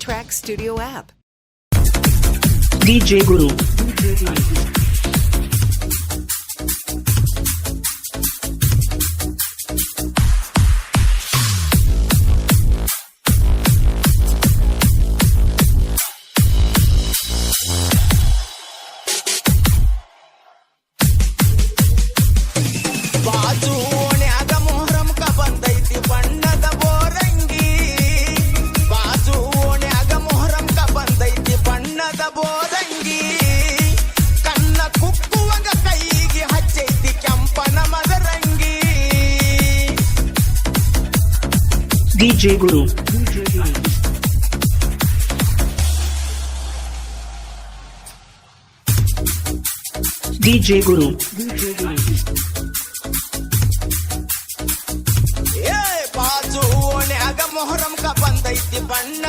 Track Studio app. DJ Guru. ಬಾಜು DJ Guru. DJ Guru. ಏ ಬಾಜು ಓಣ್ಯಾಗ ಮೊಹರಂಕ ಬಂದೈತಿ ಬಣ್ಣದ ಬೋರಂಗಿ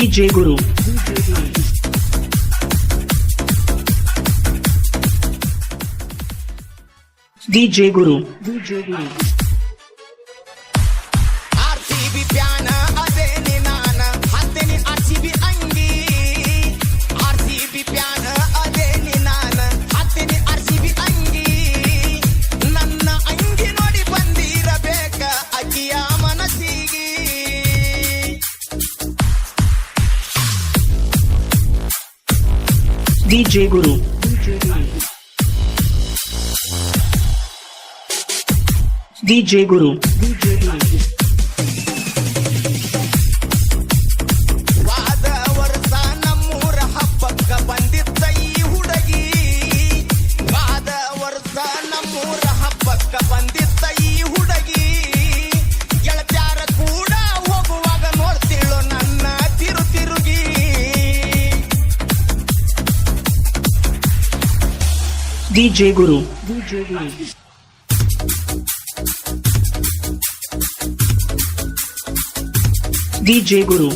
DJ Guru. DJ Guru DJ Guru. DJ Guru. DJ Guru. ವಾದ DJ Guru. DJ Guru.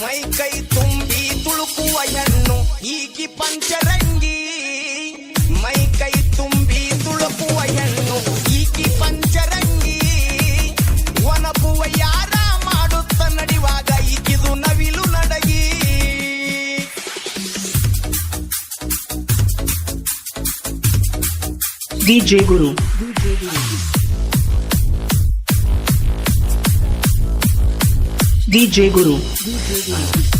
ಮೈ ಕೈ ತುಂಬಿ ತುಳುಕುವ ಹೆಣ್ಣು ಈಗಿ ಪಂಚರಂಗಿ DJ Guru. DJ Guru. DJ Guru. DJ Guru.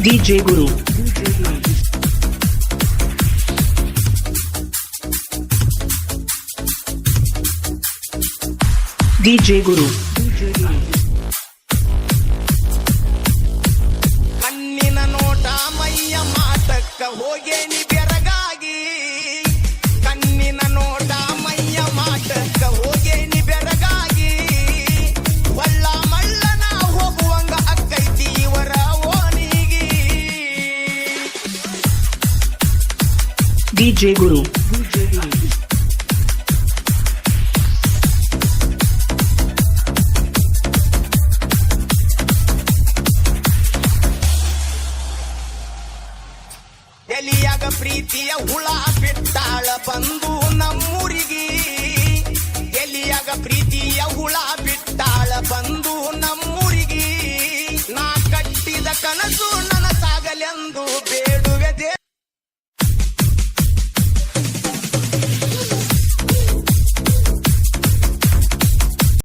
DJ Guru. DJ Guru. DJ Guru. ಎಲಿಯಾಗ ಪ್ರೀತಿಯ ಹುಳ ಬಿಟ್ಟಾಳ, ಬಂದು ನಮ್ಮೂರಿಗೆ. ಎಲಿಯಾಗ ಪ್ರೀತಿಯ ಹುಳ ಬಿಟ್ಟಾಳ, ಬಂದು ನಮ್ಮೂರಿಗೆ. ನಾ ಕಟ್ಟಿದ ಕನಸು